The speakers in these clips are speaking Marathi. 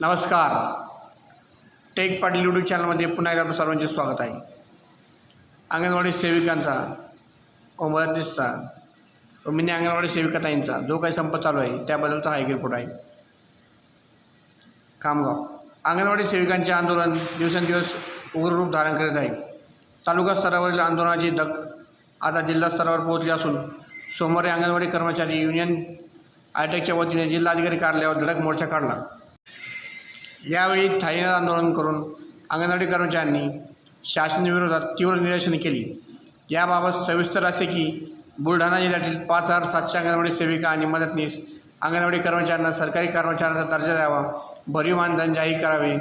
नमस्कार. टेक पाटील यूट्यूब चॅनलमध्ये पुन्हा एकदा सर्वांचे स्वागत आहे. अंगणवाडी सेविकांचा व मदतनीसचा व मिनी अंगणवाडी सेविकाताईंचा जो काही संप चालू आहे त्याबद्दलचा हा एक रिपोर्ट आहे. खामगाव. अंगणवाडी सेविकांचे आंदोलन दिवसेंदिवस उग्र रूप धारण करीत आहे. तालुका स्तरावरील आंदोलनाची दग आता जिल्हा स्तरावर पोहोचली असून सोमवारी अंगणवाडी कर्मचारी युनियन आयटेकच्या वतीने जिल्हाधिकारी कार्यालयावर धडक मोर्चा काढला. यावेळी स्थायी आंदोलन करून अंगणवाडी कर्मचाऱ्यांनी शासनाविरोधात तीव्र निदर्शने केली. याबाबत सविस्तर असे की बुलढाणा जिल्ह्यातील पाच हजार सातशे अंगणवाडी सेविका आणि मदतनीस अंगणवाडी कर्मचाऱ्यांना सरकारी कर्मचाऱ्यांचा दर्जा द्यावा भरीव मानधन जाहीर करावे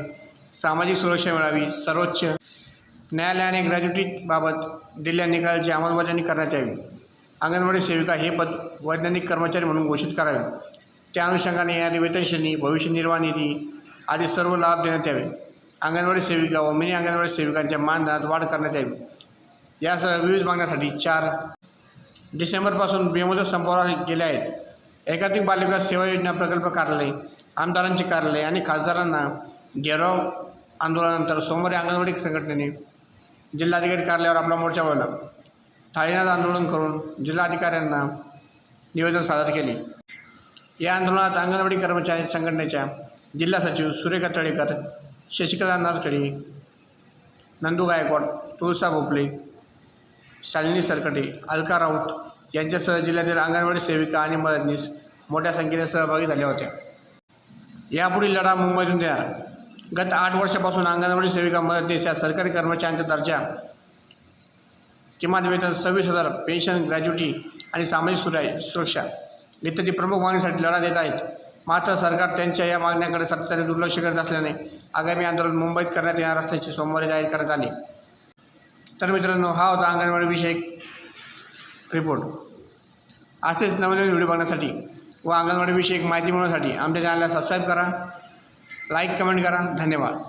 सामाजिक सुरक्षा मिळावी सर्वोच्च न्यायालयाने ग्रॅज्युटीबाबत दिलेल्या निकालाची अंमलबजावणी करण्यात यावी. अंगणवाडी सेविका हे पद वैज्ञानिक कर्मचारी म्हणून घोषित करावे. त्या अनुषंगाने या वेतन भविष्य निर्वाह निधी आदी सर्व लाभ देण्यात यावे. अंगणवाडी सेविका व मिनी अंगणवाडी सेविकांच्या मानधनात वाढ करण्यात यावी. यासह विविध मागण्यासाठी चार डिसेंबरपासून बेमुदत संपवणार गेले आहेत. एकाधिक बालविकास सेवा योजना प्रकल्प कार्यालय आमदारांचे कार्यालय आणि खासदारांना घेराव आंदोलनानंतर सोमवारी अंगणवाडी संघटनेने जिल्हाधिकारी कार्यालयावर आपला मोर्चा वळवला थाळीनाथ आंदोलन करून जिल्हाधिकाऱ्यांना निवेदन सादर केले. या आंदोलनात अंगणवाडी कर्मचारी संघटनेच्या जिल्हा सचिव सुरेखा तळेकर शशिकला नारखडे नंदू गायकवाड तुळसा भोपले शालिनी सरकटे अलका राऊत यांच्यासह जिल्ह्यातील अंगणवाडी सेविका आणि मदतनीस मोठ्या संख्येने सहभागी झाल्या होत्या. यापुढील लढा मुंबईतून देणार. गत आठ वर्षापासून अंगणवाडी सेविका मदतनीस या सरकारी कर्मचाऱ्यांचा दर्जा किमान वेतन सव्वीस हजार पेन्शन ग्रॅज्युटी आणि सामाजिक सुरा सुरक्षा इत्यादी प्रमुख मागणीसाठी लढा देत आहेत. मात्र सरकार त्यांच्या या मागण्याकडे सातत्याने दुर्लक्ष करत असल्याने आगामी आंदोलन मुंबईत करण्यात येणार असल्याचे सोमवारी जाहीर करण्यात आले. तर मित्रांनो हा होता अंगणवाडी विषयक रिपोर्ट असेच नवनवीन व्हिडिओ बघण्यासाठी व अंगणवाडी विषयक माहिती मिळवण्यासाठी आमच्या चॅनलला सबस्क्राईब करा लाईक कमेंट करा. धन्यवाद.